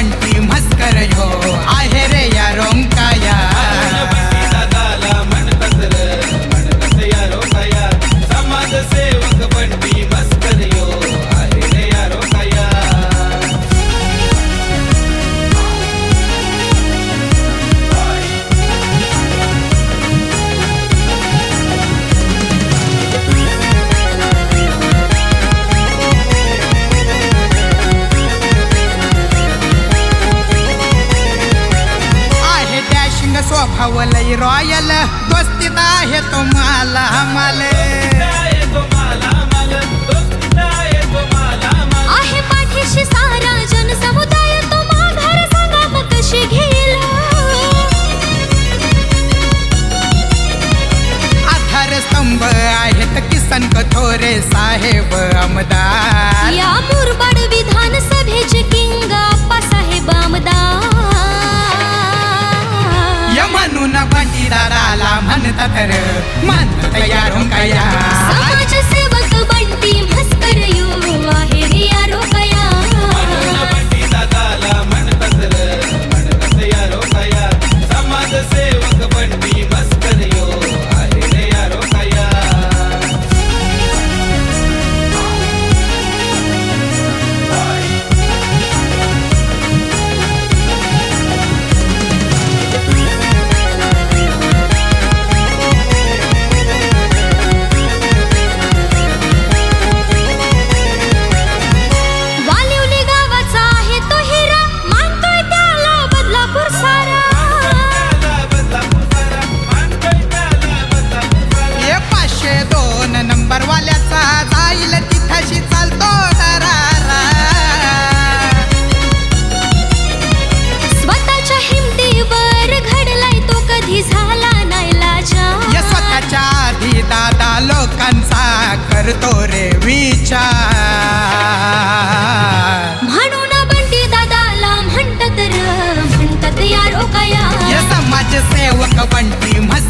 समाजसेवक बंटी मस्कर यो आहे रॉयल दोस्तीत आहे तो माला. आहे पाठीशी सारा जनसमुदाय सांगा मग कशी घेईल? आधार स्तंभ आहेत किसन कथोरे साहेब आमदार. या मुरबाड विधानसभेचे เรือมันตะยาของกายา just say, walk a one dream has